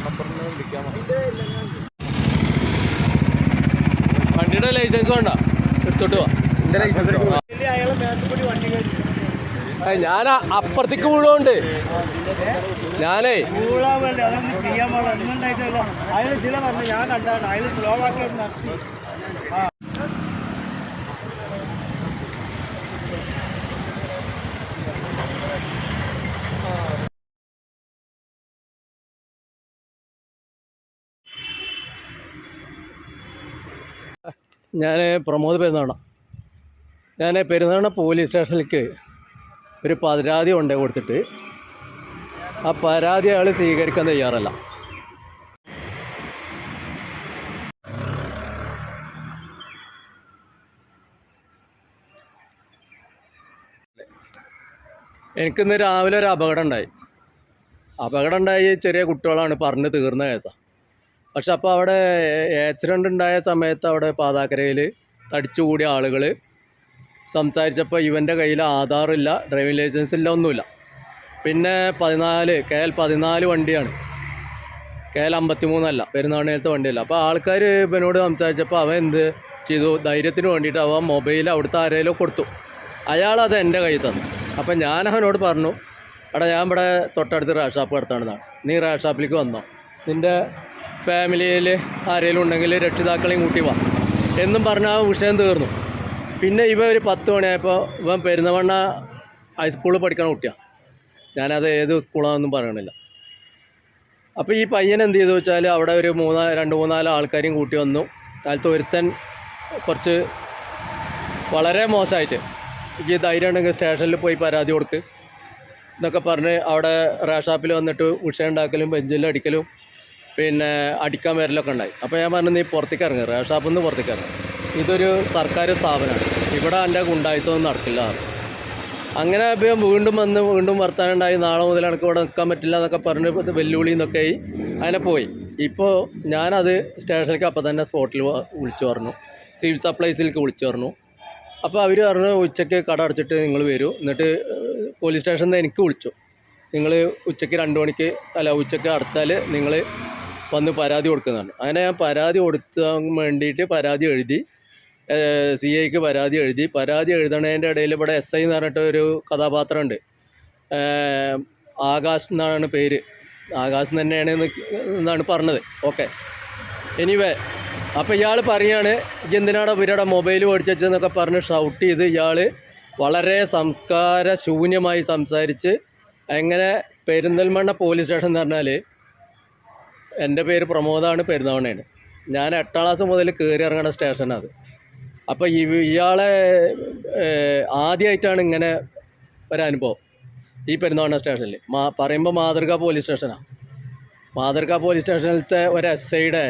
Phone വിളിക്കാൻ വണ്ടിയുടെ licence വേണ്ട. എടുത്തോട്ട് പോവാ ഞാൻ അപ്പുറത്തേക്ക് വീഴുകൊണ്ട് ഞാനേ. കൂളാൻ വേണ്ടി അതൊന്നും ചെയ്യാൻ പാടില്ല ഒന്നും ഉണ്ടായിട്ടില്ല അയാൾ ചില പറഞ്ഞു ഞാൻ കണ്ടാണ് അയാൾ സ്ലോ ആക്കി നിർത്തി ഞാൻ പ്രമോദ് പെരുന്നാണ ഞാൻ പെരുന്നാണ പോലീസ് സ്റ്റേഷനിലേക്ക് ഒരു പരാതി കൊണ്ടേ കൊടുത്തിട്ട് ആ പരാതി അയാൾ സ്വീകരിക്കാൻ തയ്യാറല്ല. എനിക്കിന്ന് രാവിലെ ഒരു അപകടം ഉണ്ടായി. അപകടം ഉണ്ടായി ചെറിയ കുട്ടികളാണ് പറഞ്ഞ് തീർന്ന കേസാണ് പക്ഷെ അപ്പോൾ അവിടെ ആക്സിഡന്റ് ഉണ്ടായ സമയത്ത് അവിടെ പാതാക്കരയിൽ തടിച്ചുകൂടിയ ആളുകൾ സംസാരിച്ചപ്പോൾ ഇവന്റെ കയ്യിൽ ആധാറില്ല ഡ്രൈവിംഗ് ലൈസൻസ് ഇല്ല ഒന്നുമില്ല. പിന്നെ പതിനാല് കെ എൽ പതിനാല് വണ്ടിയാണ്. കെ എൽ അമ്പത്തി മൂന്നല്ല പെരുന്നാളിനത്തെ വണ്ടിയല്ല. അപ്പോൾ ആൾക്കാർ ഇവനോട് സംസാരിച്ചപ്പോൾ അവൻ എന്ത് ചെയ്തു? ധൈര്യത്തിന് വേണ്ടിയിട്ട് അവൻ മൊബൈൽ അവിടുത്തെ ആരെങ്കിലും കൊടുത്തു. അയാൾ അത് എന്റെ കയ്യിൽ തന്നു. അപ്പം ഞാൻ അവനോട് പറഞ്ഞു എടാ ഞാൻ ഇവിടെ തൊട്ടടുത്ത് റാഷാപ്പ് ഷാപ്പ് നടത്താണെന്നാണ് നീ റാഷാപ്പിലേക്ക് വന്നോ. നിന്റെ ഫാമിലിയിൽ ആരെങ്കിലും ഉണ്ടെങ്കിൽ രക്ഷിതാക്കളെയും കൂട്ടി വാ. എന്നും പറഞ്ഞാൽ ആ വിഷയം തീർന്നു. പിന്നെ ഇവ ഒരു പത്ത് മണിയായപ്പോൾ ഇവൻ പെരുന്നവണ്ണ ഹൈസ്കൂളിൽ പഠിക്കണ കുട്ടിയാണ് ഞാനത് ഏത് സ്കൂളാണെന്നും പറയണില്ല. അപ്പോൾ ഈ പയ്യൻ എന്ത് ചെയ്തു വെച്ചാൽ അവിടെ ഒരു മൂന്നാ രണ്ട് മൂന്നാൽ ആൾക്കാരെയും കൂട്ടി വന്നു. കാലത്ത് ഒരുത്തൻ കുറച്ച് വളരെ മോശമായിട്ട് ഈ ധൈര്യം ഉണ്ടെങ്കിൽ സ്റ്റേഷനിൽ പോയി പരാതി കൊടുക്ക്. എന്നൊക്കെ പറഞ്ഞ് അവിടെ റാഷാപ്പിൽ വന്നിട്ട് ഉഷ ഉണ്ടാക്കലും ബെഞ്ചിൽ അടിക്കലും പിന്നെ അടിക്കാൻ വരലൊക്കെ ഉണ്ടായി. അപ്പോൾ ഞാൻ പറഞ്ഞു നീ പുറത്തേക്ക് ഇറങ്ങി റേഷൻ ഷോപ്പിൽ നിന്ന് പുറത്തേക്ക് ഇറങ്ങി. ഇതൊരു സർക്കാർ സ്ഥാപനമാണ്. ഇവിടെ എന്റെ ഗുണ്ടായുസൊന്നും നടക്കില്ല. അങ്ങനെ ഇപ്പം വീണ്ടും വന്ന് വീണ്ടും വർത്താനുണ്ടായി നാളെ മുതൽ എനിക്ക് ഇവിടെ നിൽക്കാൻ പറ്റില്ല എന്നൊക്കെ പറഞ്ഞ് വെല്ലുവിളി എന്നൊക്കെ ആയി. അങ്ങനെ പോയി. ഇപ്പോൾ ഞാനത് സ്റ്റേഷനിലേക്ക് അപ്പം തന്നെ സ്പോട്ടിൽ വിളിച്ചു പറഞ്ഞു. സിവിൽ സപ്ലൈസിലേക്ക് വിളിച്ചു പറഞ്ഞു. അപ്പോൾ അവർ പറഞ്ഞു ഉച്ചയ്ക്ക് കട അടച്ചിട്ട് നിങ്ങൾ വരൂ. എന്നിട്ട് പോലീസ് സ്റ്റേഷനിൽ നിന്ന് എനിക്ക് വിളിച്ചു. നിങ്ങൾ ഉച്ചയ്ക്ക് രണ്ട് മണിക്ക് അല്ല ഉച്ചയ്ക്ക് അടച്ചാൽ നിങ്ങൾ വന്ന് പരാതി കൊടുക്കുന്നതാണ്. അങ്ങനെ ഞാൻ പരാതി കൊടുക്കാൻ വേണ്ടിയിട്ട് പരാതി എഴുതി സി ഐക്ക് പരാതി എഴുതി. പരാതി എഴുതണതിന്റെ ഇടയിൽ ഇവിടെ എസ് ഐ എന്ന് പറഞ്ഞിട്ട് ഒരു കഥാപാത്രമുണ്ട്. ആകാശ് എന്നാണ് പേര്. ആകാശ് തന്നെയാണ് എന്നാണ് പറഞ്ഞത്. ഓക്കെ. എനിവേ അപ്പോൾ ഇയാൾ പറയാണ് എന്തിനാണ് ഇവരുടെ മൊബൈൽ മേടിച്ചെന്നൊക്കെ പറഞ്ഞ് ഷൗട്ട് ചെയ്ത് ഇയാൾ വളരെ സംസ്കാര ശൂന്യമായി സംസാരിച്ച് എങ്ങനെ പെരിന്തൽമണ്ണ പോലീസ് സ്റ്റേഷൻ എന്ന് പറഞ്ഞാൽ എന്റെ പേര് പ്രമോദാണ് പെരുന്നാവണയാണ് ഞാൻ എട്ടാം ക്ലാസ് മുതൽ കയറി ഇറങ്ങുന്ന സ്റ്റേഷനാണ് അത്. അപ്പോൾ ഈ ഇയാളെ ആദ്യമായിട്ടാണ് ഇങ്ങനെ ഒരനുഭവം ഈ പെരുന്നവണ സ്റ്റേഷനിൽ. മാ പറയുമ്പോൾ മാതൃക പോലീസ് സ്റ്റേഷനാണ് മാതൃക പോലീസ് സ്റ്റേഷനിലത്തെ ഒരു എസ് ഐയുടെ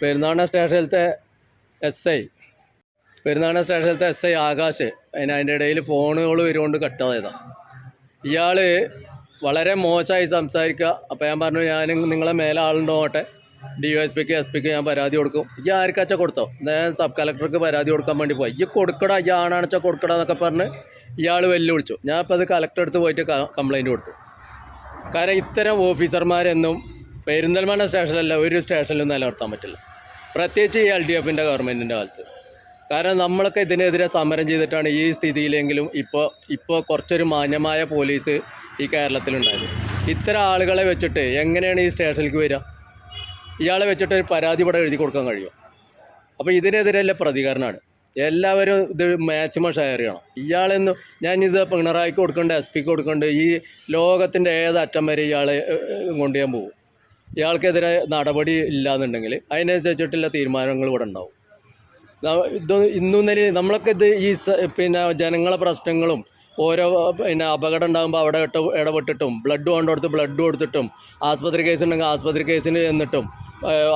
പെരുന്നവണ സ്റ്റേഷനിലത്തെ എസ് ഐ. പെരുന്നാണ സ്റ്റേഷനിലത്തെ എസ് ഐ ആകാശ്. അതിന് അതിന്റെ ഇടയിൽ ഫോണുകൾ വരുകൊണ്ട് കട്ടായതാണ് ഇയാൾ വളരെ മോശമായി സംസാരിക്കുക. അപ്പോൾ ഞാൻ പറഞ്ഞു ഞാൻ നിങ്ങളെ മേലെ ആളുണ്ടോട്ടെ? ഡി വൈ എസ് പിക്ക് എസ് പിക്ക് ഞാൻ പരാതി കൊടുക്കും. ഈ ആർക്കാച്ച കൊടുത്തോ? ഞാൻ സബ് കളക്ടർക്ക് പരാതി കൊടുക്കാൻ വേണ്ടി പോയി. ഈ കൊടുക്കടാ ഈ ആണാണെച്ചാൽ കൊടുക്കടാ എന്നൊക്കെ പറഞ്ഞ് ഇയാൾ വെല്ലുവിളിച്ചു. ഞാൻ അപ്പോൾ അത് കളക്ടർ അടുത്ത് പോയിട്ട് കംപ്ലയിന്റ് കൊടുത്തു. കാരണം ഇത്തരം ഓഫീസർമാരെന്നും പെരിന്തൽമണ്ണ സ്റ്റേഷനിലല്ല ഒരു സ്റ്റേഷനിലും നിലനിർത്താൻ പറ്റില്ല. പ്രത്യേകിച്ച് ഈ എൽ ഡി എഫിന്റെ ഗവൺമെന്റിന്റെ കാലത്ത്. കാരണം നമ്മളൊക്കെ ഇതിനെതിരെ സമരം ചെയ്തിട്ടാണ് ഈ സ്ഥിതിയിലെങ്കിലും ഇപ്പോൾ ഇപ്പോൾ കുറച്ചൊരു മാന്യമായ പോലീസ് ഈ കേരളത്തിലുണ്ടായത്. ഇത്തരം ആളുകളെ വെച്ചിട്ട് എങ്ങനെയാണ് ഈ സ്റ്റേഷനിലേക്ക് വരിക? ഇയാളെ വെച്ചിട്ട് ഒരു പരാതി ഇവിടെ എഴുതി കൊടുക്കാൻ കഴിയും അപ്പോൾ ഇതിനെതിരെയുള്ള പ്രതികരണമാണ്. എല്ലാവരും ഇത് മാക്സിമം ഷെയർ ചെയ്യണം. ഇയാളെന്ന് ഞാനിത് പിണറായിക്ക് കൊടുക്കേണ്ട എസ് പിക്ക് കൊടുക്കേണ്ട ഈ ലോകത്തിന്റെ ഏത് അറ്റം വരെ ഇയാളെ കൊണ്ടുപോകാൻ പോകും? ഇയാൾക്കെതിരെ നടപടി ഇല്ലാന്നുണ്ടെങ്കിൽ അതിനനുസരിച്ചിട്ടുള്ള തീരുമാനങ്ങൾ ഇവിടെ ഉണ്ടാവും. ഇത് ഇന്നും നമ്മളൊക്കെ ഇത് ഈ പിന്നെ ജനങ്ങളെ പ്രശ്നങ്ങളും ഓരോ പിന്നെ അപകടം ഉണ്ടാകുമ്പോൾ അവിടെ ഇട്ട് ഇടപെട്ടിട്ടും ബ്ലഡ് കൊണ്ടുകൊടുത്ത് ബ്ലഡ് കൊടുത്തിട്ടും ആസ്പത്രി കേസ് ഉണ്ടെങ്കിൽ ആസ്പത്രി കേസിന് ചെന്നിട്ടും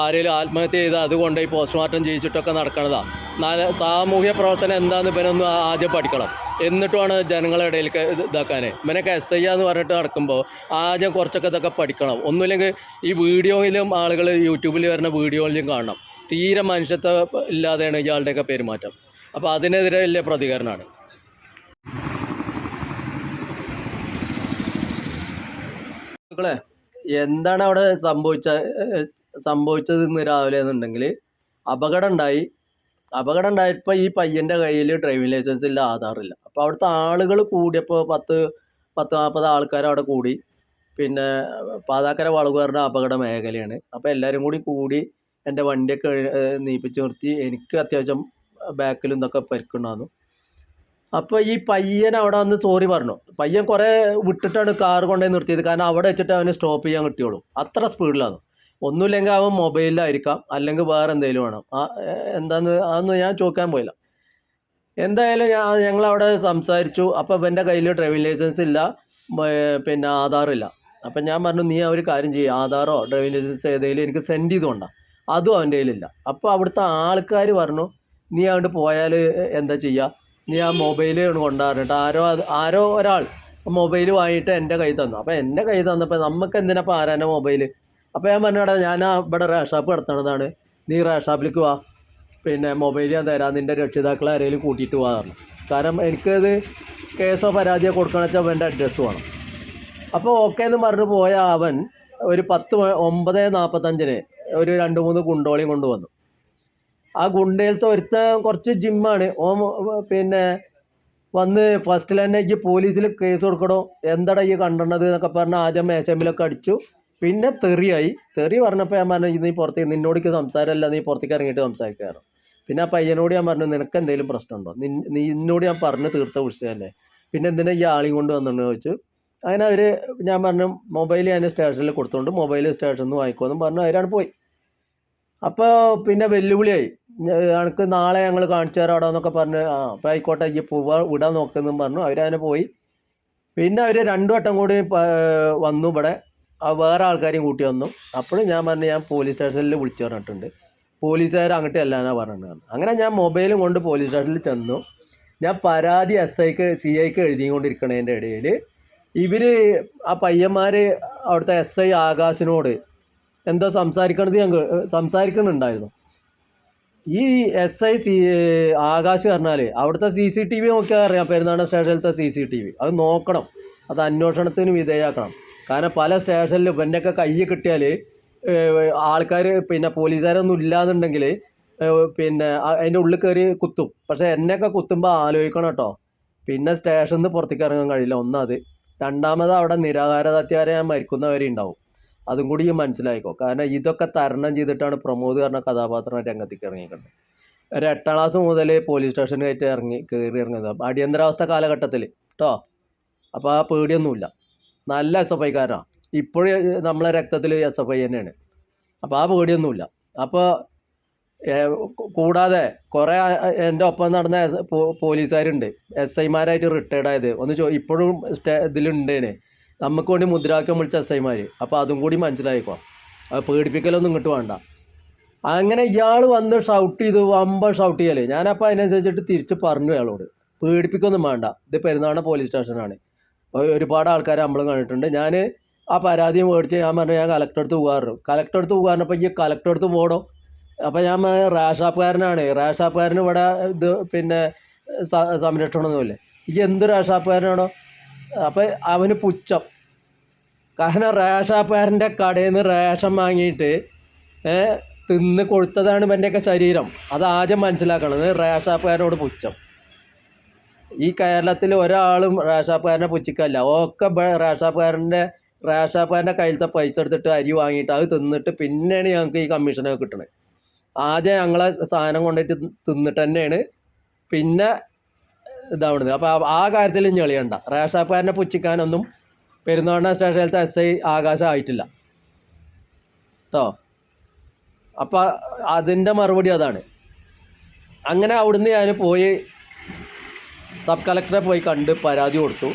ആരെങ്കിലും ആത്മഹത്യ ചെയ്ത് അത് കൊണ്ടുപോയി പോസ്റ്റ്മോർട്ടം ചെയ്യിച്ചിട്ടൊക്കെ നടക്കണതാണ് നാല് സാമൂഹ്യ പ്രവർത്തനം എന്താണെന്ന് ഒന്ന് ആദ്യം പഠിക്കണം. എന്നിട്ടുമാണ് ജനങ്ങളുടെ ഇടയിൽ ഇത് ഇതാക്കാൻ ഇവനൊക്കെ എസ് ഐ എന്ന് പറഞ്ഞിട്ട് നടക്കുമ്പോൾ ആദ്യം കുറച്ചൊക്കെ ഇതൊക്കെ പഠിക്കണം. ഒന്നുമില്ലെങ്കിൽ ഈ വീഡിയോയിലും ആളുകൾ യൂട്യൂബിൽ വരുന്ന വീഡിയോയിലും കാണണം. തീരെ മനുഷ്യത്വം ഇല്ലാതെയാണ് ഇയാളുടെയൊക്കെ പെരുമാറ്റം. അപ്പോൾ അതിനെതിരെ വലിയ പ്രതികരണമാണ്. എന്താണ് അവിടെ സംഭവിച്ച സംഭവിച്ചത് ഇന്ന് രാവിലെ എന്നുണ്ടെങ്കിൽ അപകടം ഉണ്ടായി അപകടം ഉണ്ടായപ്പോൾ ഈ പയ്യന്റെ കയ്യിൽ ഡ്രൈവിംഗ് ലൈസൻസ് ഇല്ല ആധാറില്ല അപ്പോൾ അവിടുത്തെ ആളുകൾ കൂടിയപ്പോൾ പത്ത് പത്ത് നാൽപ്പത് ആൾക്കാർ അവിടെ കൂടി. പിന്നെ പാതാക്കര വളവുകാരുടെ അപകട മേഖലയാണ്. അപ്പോൾ എല്ലാവരും കൂടി കൂടി എന്റെ വണ്ടിയൊക്കെ നീപ്പിച്ച് നിർത്തി. എനിക്ക് അത്യാവശ്യം ബാക്കിലും ഇതൊക്കെ പരിക്കുണ്ടായിരുന്നു. അപ്പോൾ ഈ പയ്യൻ അവിടെ വന്ന് സോറി പറഞ്ഞു. പയ്യൻ കുറേ വിട്ടിട്ടാണ് കാർ കൊണ്ടുപോയി നിർത്തിയത്. കാരണം അവിടെ വെച്ചിട്ട് അവന് സ്റ്റോപ്പ് ചെയ്യാൻ കിട്ടിയുള്ളൂ. അത്ര സ്പീഡിലാണ് ഒന്നുമില്ലെങ്കിൽ അവൻ മൊബൈലിലായിരിക്കാം അല്ലെങ്കിൽ വേറെ എന്തെങ്കിലും വേണം. എന്താന്ന് അതൊന്നും ഞാൻ ചോദിക്കാൻ പോയില്ല. എന്തായാലും ഞാൻ ഞങ്ങളവിടെ സംസാരിച്ചു. അപ്പോൾ ഇവന്റെ കയ്യിൽ ഡ്രൈവിംഗ് ലൈസൻസ് ഇല്ല. പിന്നെ ആധാറില്ല അപ്പം ഞാൻ പറഞ്ഞു നീ ആ ഒരു കാര്യം ചെയ്യുക ആധാറോ ഡ്രൈവിംഗ് ലൈസൻസ് ഏതെങ്കിലും എനിക്ക് സെൻഡ് ചെയ്തുകൊണ്ടാണ് അതും അവന്റെ കയ്യിലില്ല. അപ്പോൾ അവിടുത്തെ ആൾക്കാർ പറഞ്ഞു നീ അങ്ങോട്ട് പോയാൽ എന്താ ചെയ്യുക നീ ആ മൊബൈൽ കൊണ്ടുവരണിട്ട് ആരോ അത് ആരോ ഒരാൾ മൊബൈൽ വാങ്ങിയിട്ട് എന്റെ കയ്യിൽ തന്നു. അപ്പോൾ എന്റെ കയ്യിൽ തന്നപ്പോൾ നമുക്ക് എന്തിനാ ആരാന്റെ മൊബൈൽ അപ്പോൾ ഞാൻ പറഞ്ഞടാ ഞാൻ ഇവിടെ റേഷാപ്പ് ഷാപ്പ് നടത്തണതാണ് നീ റേഷാപ്പിലേക്ക് ഷാപ്പിലേക്ക് വാ. പിന്നെ മൊബൈൽ ഞാൻ തരാം. നിന്റെ രക്ഷിതാക്കളെ ആരെങ്കിലും കൂട്ടിയിട്ട് പോകാൻ കാരണം എനിക്കത് കേസോ പരാതിയോ കൊടുക്കണമെന്ന് വെച്ചാൽ എന്റെ അഡ്രസ്സ് വേണം. അപ്പോൾ ഓക്കെ എന്ന് പറഞ്ഞു പോയ അവൻ ഒരു പത്ത് ഒമ്പത് നാൽപ്പത്തഞ്ചിന് ഒരു രണ്ട് മൂന്ന് ഗുണ്ടോളിയും കൊണ്ടുവന്നു. ആ ഗുണ്ടയിലത്തെ ഒരുത്ത കുറച്ച് ജിമ്മാണ്. ഓ പിന്നെ വന്ന് ഫസ്റ്റിൽ തന്നെ ഈ പോലീസിൽ കേസ് കൊടുക്കണോ? എന്താടാ ഈ കണ്ടണത് എന്നൊക്കെ പറഞ്ഞ് ആദ്യം മേശമ്പിലൊക്കെ അടിച്ചു. പിന്നെ തെറിയായി. തെറി പറഞ്ഞപ്പോൾ ഞാൻ പറഞ്ഞു നീ പുറത്തേക്ക് നിന്നോടിക്ക് സംസാരമല്ല. നീ പുറത്തേക്ക് ഇറങ്ങിയിട്ട് സംസാരിക്കാറ് പിന്നെ ആ പയ്യനോട് ഞാൻ പറഞ്ഞു നിനക്ക് എന്തെങ്കിലും പ്രശ്നമുണ്ടോ? നി നിന്നോട് ഞാൻ പറഞ്ഞ് തീർത്ത വിഷയമല്ലേ പിന്നെ എന്തിനാ ഈ ആളെയും കൊണ്ട് വന്നെന്ന് ചോദിച്ചു. അങ്ങനെ അവർ ഞാൻ പറഞ്ഞു മൊബൈൽ ഞാൻ സ്റ്റേഷനിൽ കൊടുത്തുകൊണ്ട് മൊബൈൽ സ്റ്റേഷനിൽ നിന്ന് വാങ്ങിക്കുമെന്നും പറഞ്ഞു അവരാണ് പോയി. അപ്പോൾ പിന്നെ വെല്ലുവിളിയായി. എനിക്ക് നാളെ ഞങ്ങൾ കാണിച്ചു തരാം അവിടെ എന്നൊക്കെ പറഞ്ഞ് ആ അപ്പോൾ ആയിക്കോട്ടെ ഈ പൂവ വിടാൻ നോക്കുന്നെന്നും പറഞ്ഞു. അവരങ്ങനെ പോയി. പിന്നെ അവർ രണ്ടു വട്ടം കൂടി വന്നു ഇവിടെ. ആ വേറെ ആൾക്കാരെയും കൂട്ടി വന്നു. അപ്പോഴും ഞാൻ പറഞ്ഞു ഞാൻ പോലീസ് സ്റ്റേഷനിൽ വിളിച്ചു പറഞ്ഞിട്ടുണ്ട്. പോലീസുകാർ അങ്ങോട്ട് എല്ലാനാ പറഞ്ഞിട്ടുണ്ട് അങ്ങനെ ഞാൻ മൊബൈലും കൊണ്ട് പോലീസ് സ്റ്റേഷനിൽ ചെന്നു. ഞാൻ പരാതി എസ് ഐക്ക് സി ഐക്ക് എഴുതിക്കൊണ്ടിരിക്കണതിന്റെ ഇടയിൽ ഇവർ ആ പയ്യന്മാർ അവിടുത്തെ എസ് ഐ ആകാശിനോട് എന്തോ സംസാരിക്കണത് ഞാൻ സംസാരിക്കണുണ്ടായിരുന്നു ഈ എസ് ഐ സി ആകാശ് പറഞ്ഞാൽ അവിടുത്തെ സി സി ടി വി നോക്കിയാൽ അറിയാം. പെരുന്നാട് സ്റ്റേഷനിലത്തെ സി സി ടി വി അത് നോക്കണം. അത് അന്വേഷണത്തിന് വിധേയമാക്കണം കാരണം പല സ്റ്റേഷനിലും ഇവന്റെയൊക്കെ കയ്യിൽ കിട്ടിയാൽ ആൾക്കാർ പിന്നെ പോലീസുകാരൊന്നും ഇല്ലാന്നുണ്ടെങ്കിൽ പിന്നെ അതിന്റെ ഉള്ളിൽ കയറി കുത്തും. പക്ഷേ എന്നെയൊക്കെ കുത്തുമ്പോൾ ആലോചിക്കണം കേട്ടോ പിന്നെ സ്റ്റേഷനിൽ നിന്ന് പുറത്തേക്ക് ഇറങ്ങാൻ കഴിയില്ല. ഒന്നത് രണ്ടാമത് അവിടെ നിരാഹാരതത്യാരെ ഞാൻ മരിക്കുന്നവരെ ഉണ്ടാവും അതും കൂടി മനസ്സിലായിക്കോ. കാരണം ഇതൊക്കെ തരണം ചെയ്തിട്ടാണ് പ്രമോദ് പറഞ്ഞ കഥാപാത്രം രംഗത്തേക്ക് ഇറങ്ങിയിട്ടുണ്ട് ഒരു എട്ടാം ക്ലാസ് മുതൽ പോലീസ് സ്റ്റേഷനിലായിട്ട് ഇറങ്ങി കയറി ഇറങ്ങുന്നത് അടിയന്തരാവസ്ഥ കാലഘട്ടത്തിൽ കേട്ടോ അപ്പോൾ ആ പേടിയൊന്നുമില്ല. നല്ല എസ് എഫ് ഐക്കാരാണ് ഇപ്പോഴും നമ്മളെ രക്തത്തിൽ എസ് എഫ് ഐ തന്നെയാണ്. അപ്പോൾ ആ പേടിയൊന്നുമില്ല. അപ്പോൾ കൂടാതെ കുറേ എന്റെ ഒപ്പം നടന്ന പോലീസുകാരുണ്ട്. എസ് ഐമാരായിട്ട് റിട്ടയർഡ് ആയത്. ഒന്ന് ചോ ഇപ്പോഴും സ്റ്റേ ഇതിലുണ്ടേനെ നമുക്ക് വേണ്ടി മുദ്രാവാക്യം വിളിച്ച അസൈമാർ അപ്പോൾ അതും കൂടി മനസ്സിലായിക്കോ. അത് പേടിപ്പിക്കലൊന്നും ഇങ്ങോട്ട് വേണ്ട. അങ്ങനെ ഇയാൾ വന്ന് ഷൗട്ട് ചെയ്തു വമ്പ ഷൗട്ട് ചെയ്യൽ. ഞാനപ്പോൾ അതിനനുസരിച്ചിട്ട് തിരിച്ച് പറഞ്ഞു അയാളോട് പേടിപ്പിക്കൊന്നും വേണ്ട. ഇത് പെരുന്നാട് പോലീസ് സ്റ്റേഷനാണ് ഒരുപാട് ആൾക്കാരെ നമ്മൾ കണ്ടിട്ടുണ്ട്. ഞാൻ ആ പരാതി മേടിച്ച് ഞാൻ പറഞ്ഞു ഞാൻ കലക്ടർ അടുത്ത് പോകാറുണ്ട്. കലക്ടർ അടുത്ത് പോകാറിനപ്പോൾ ഈ കലക്ടർ അടുത്ത് പോകണം അപ്പോൾ ഞാൻ റാഷാപ്പുകാരനാണ് റാഷാപ്പുകാരന് ഇവിടെ ഇത് പിന്നെ സംരക്ഷണമൊന്നുമില്ലേ. ഈ എന്ത് റാഷാപ്പുകാരനാണോ അപ്പോൾ അവന് പുച്ഛം. കാരണം റേഷാപ്പാരന്റെ കടയിൽ നിന്ന് റേഷൻ വാങ്ങിയിട്ട് തിന്ന് കൊടുത്തതാണ് ഇവന്റെയൊക്കെ ശരീരം. അത് ആദ്യം മനസ്സിലാക്കണത് റേഷാപ്പാരനോട് പുച്ഛം. ഈ കേരളത്തിൽ ഒരാളും റേഷാപ്പാരനെ പുച്ഛിക്കല്ല. ഒക്കെ റേഷാപ്പാരന്റെ റേഷാപ്പാരന്റെ കയ്യിലത്തെ പൈസ എടുത്തിട്ട് അരി വാങ്ങിയിട്ട് അത് തിന്നിട്ട് പിന്നെയാണ് ഞങ്ങൾക്ക് ഈ കമ്മീഷനൊക്കെ കിട്ടണത്. ആദ്യം ഞങ്ങളെ സാധനം കൊണ്ടിട്ട് തിന്നിട്ട് തന്നെയാണ്. പിന്നെ ഇതാവണത്. അപ്പോൾ ആ കാര്യത്തിൽ ഞെളിയണ്ട റേഷാപ്പുകാരനെ പുച്ഛിക്കാനൊന്നും പെരുന്നാളിന സ്റ്റേഷനിലത്തെ എസ് ഐ ആകാശം ആയിട്ടില്ല. കേട്ടോ അപ്പം അതിന്റെ മറുപടി അതാണ്. അങ്ങനെ അവിടുന്ന് ഞാൻ പോയി സബ് കളക്ടറെ പോയി കണ്ട് പരാതി കൊടുത്തു.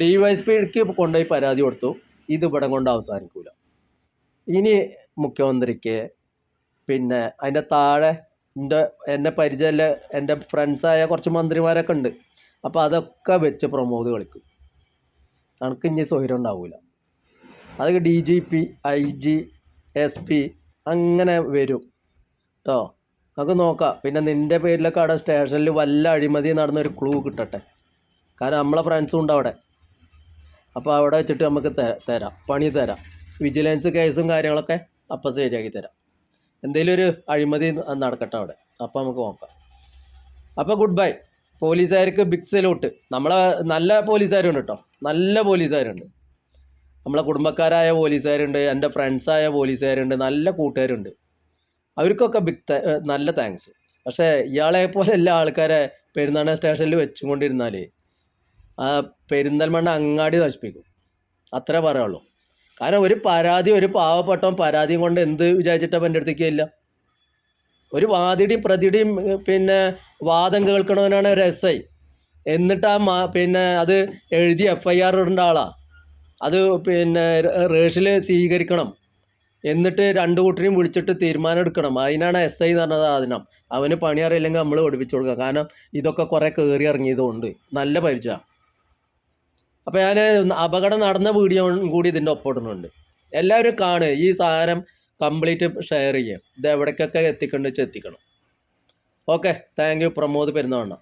ഡി വൈ എസ് പിക്ക് കൊണ്ടുപോയി പരാതി കൊടുത്തു. ഇത് ഇവിടെ കൊണ്ട് അവസാനിക്കൂല. ഇനി മുഖ്യമന്ത്രിക്ക് പിന്നെ അതിന്റെ താഴെ എന്റെ എന്നെ പരിചയമുള്ള എന്റെ ഫ്രണ്ട്സായ കുറച്ച് മന്ത്രിമാരൊക്കെ ഉണ്ട്. അപ്പോൾ അതൊക്കെ വെച്ച് പ്രമോദ് കളിക്കും. നമുക്ക് ഇനി സ്വൈരം ഉണ്ടാവില്ല അത് D G P I G S P അങ്ങനെ വരും. കേട്ടോ നമുക്ക് നോക്കാം. പിന്നെ നിന്റെ പേരിലൊക്കെ അവിടെ സ്റ്റേഷനിൽ വല്ല അഴിമതി നടന്നൊരു ക്ലൂ കിട്ടട്ടെ. കാരണം നമ്മളെ ഫ്രണ്ട്സും ഉണ്ട് അവിടെ. അപ്പോൾ അവിടെ വെച്ചിട്ട് നമുക്ക് തരാം. പണി തരാം. വിജിലൻസ് കേസും കാര്യങ്ങളൊക്കെ അപ്പം ശരിയാക്കി തരാം. എന്തെങ്കിലും ഒരു അഴിമതി നടക്കട്ടെ അവിടെ. അപ്പം നമുക്ക് നോക്കാം. അപ്പോൾ ഗുഡ് ബൈ പോലീസുകാർക്ക് ബിഗ് സലൂട്ട് നമ്മളെ നല്ല പോലീസുകാരുണ്ട് കേട്ടോ നല്ല പോലീസുകാരുണ്ട്. നമ്മളെ കുടുംബക്കാരായ പോലീസുകാരുണ്ട് എന്റെ ഫ്രണ്ട്സായ പോലീസുകാരുണ്ട് നല്ല കൂട്ടുകാരുണ്ട്. അവർക്കൊക്കെ ബിഗ് നല്ല താങ്ക്സ് പക്ഷേ ഇയാളെ പോലെ എല്ലാ ആൾക്കാരെ പെരുന്നാണ സ്റ്റേഷനിൽ വെച്ചുകൊണ്ടിരുന്നാൽ ആ പെരിന്തൽമണ്ണ അങ്ങാടി നശിപ്പിക്കും. അത്രേ പറയുള്ളൂ കാരണം ഒരു പരാതി ഒരു പാവപ്പെട്ടവൻ പരാതിയും കൊണ്ട് എന്ത് വിചാരിച്ചിട്ടാണ് എന്റെ അടുത്തേക്ക് ഇല്ല ഒരു വാദിയുടെയും പ്രതിയുടെയും പിന്നെ വാദം കേൾക്കണവനാണ് ഒരു എസ് ഐ. എന്നിട്ട് ആ പിന്നെ അത് എഴുതി എഫ് ഐ ആർ ഇടേണ്ട ആളാ. അത് പിന്നെ റേഷിൽ സ്വീകരിക്കണം. എന്നിട്ട് രണ്ടു കൂട്ടരെയും വിളിച്ചിട്ട് തീരുമാനം എടുക്കണം. അതിനാണ് എസ് ഐ എന്ന് പറഞ്ഞത് സാധനം അവന് പണി അറിയില്ലെങ്കിൽ നമ്മൾ പഠിപ്പിച്ചു കൊടുക്കുക. കാരണം ഇതൊക്കെ കുറേ കയറി ഇറങ്ങിയതുകൊണ്ട്. നല്ല പരിചയമാണ് അപ്പോൾ ഞാൻ അപകടം നടന്ന വീഡിയോ കൂടി ഇതിന്റെ ഒപ്പം ഇടുന്നുണ്ട്. എല്ലാവരും കാണുക ഈ സാധനം കംപ്ലീറ്റ് ഷെയർ ചെയ്യുക. ഇത് എവിടേക്കൊക്കെ എത്തിക്കേണ്ടത് വെച്ചാൽ എത്തിക്കണം. Okay thank you Pramod Perunnavanna